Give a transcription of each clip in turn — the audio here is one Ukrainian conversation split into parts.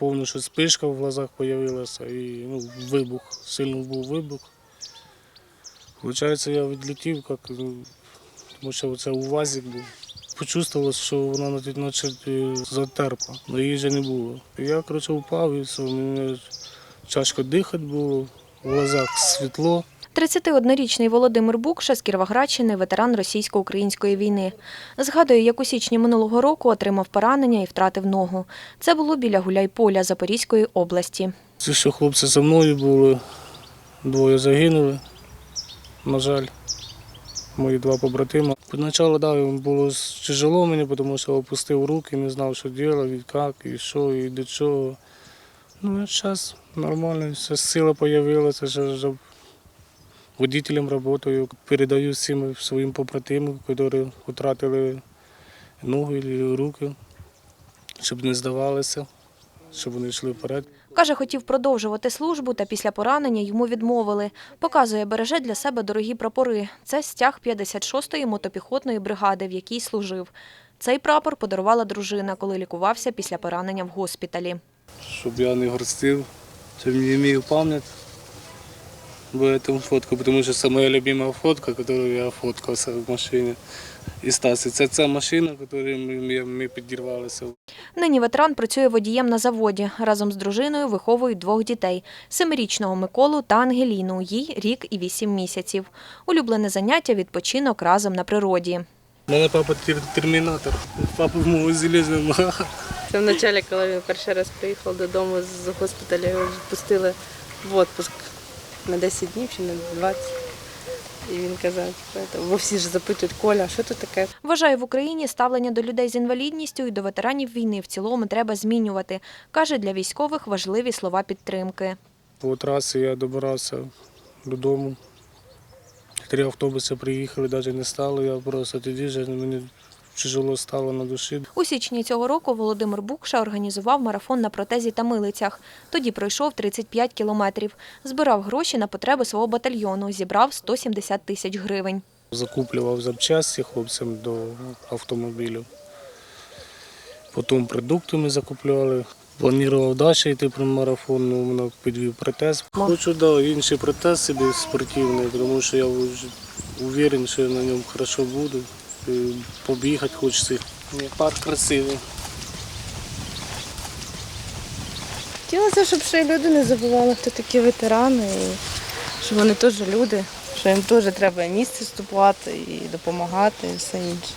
повністю спишка в глазах з'явилася і ну, вибух, сильний був вибух. Получається, я відлетів, як, ну, тому що це УАЗик був. Почувствувалося, що вона наче- е, затерпла, але її вже не було. Я, коротше, упав і все, мені тяжко дихати було, в глазах світло. 31-річний Володимир Букша з Кіровоградщини, ветеран російсько-української війни. Згадує, як у січні минулого року отримав поранення і втратив ногу. Це було біля Гуляйполя Запорізької області. Ці, що хлопці зі мною були, двоє загинули, на жаль, мої два побратима. Спочатку да, було тяжело мені, тому що опустив руки, не знав, що робити, як, і що, і до чого. Ну, зараз нормально, все сила з'явилася, водителем працюю, передаю всім своїм побратимам, які втратили ноги і руки, щоб не здавалися, щоб вони йшли вперед. Каже, хотів продовжувати службу, та після поранення йому відмовили. Показує, береже для себе дорогі прапори. Це стяг 56-ї мотопіхотної бригади, в якій служив. Цей прапор подарувала дружина, коли лікувався після поранення в госпіталі. щоб я не горстив, щоб не мою пам'ять в этом фотку, тому що це моя любима фотка, яку я фоткався в машині. І Стасі, це ця машина, якою ми, ми підірвалися. Нині ветеран працює водієм на заводі. Разом з дружиною виховують двох дітей – семирічного Миколу та Ангеліну. Їй рік і вісім місяців. Улюблене заняття – відпочинок разом на природі. У мене папа термінатор, папа в мого залізного. Це в началі, коли він перший раз приїхав додому з госпіталя, його відпустили в відпуск на 10 днів чи на 20. І він казав, типу, бо всі ж запитують, Коля, що тут таке? Вважає, в Україні ставлення до людей з інвалідністю і до ветеранів війни в цілому треба змінювати. Каже, для військових важливі слова підтримки. По трасі я добирався додому. Три автобуси приїхали, навіть не стало. Я просто тоді вже мені тяжело стало на душі. У січні цього року Володимир Букша організував марафон на протезі та милицях. Тоді пройшов 35 кілометрів. Збирав гроші на потреби свого батальйону, зібрав 170 тисяч гривень. Закуплював запчасті хлопцям до автомобілів. Потім продукти ми закупляли. Планував далі йти про марафон, ну, мене підвів протез. Хочу да, інший протез собі спортивний, тому що я вже уверен, що я на ньому хорошо буду. І Побігати хочеться. Парк красивий. Хотілося, щоб ще й люди не забували, хто такі ветерани, і що вони теж люди, що їм теж треба місце вступати, і допомагати, і все інше.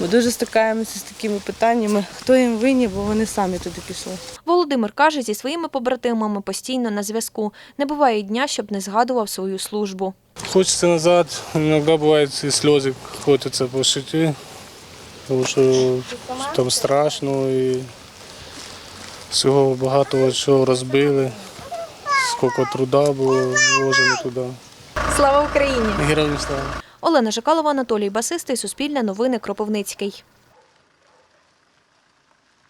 Ми дуже стикаємося з такими питаннями, хто їм винні, бо вони самі туди пішли. Володимир каже, зі своїми побратимами постійно на зв'язку. Не буває дня, щоб не згадував свою службу. Хочеться назад, іноді бувають і сльози хочеться пошити, тому що там страшно і всього багато чого розбили, скільки труда було вложено туди. Слава Україні! Героям слава! Олена Жикалова, Анатолій Басистий, Суспільне новини, Кропивницький.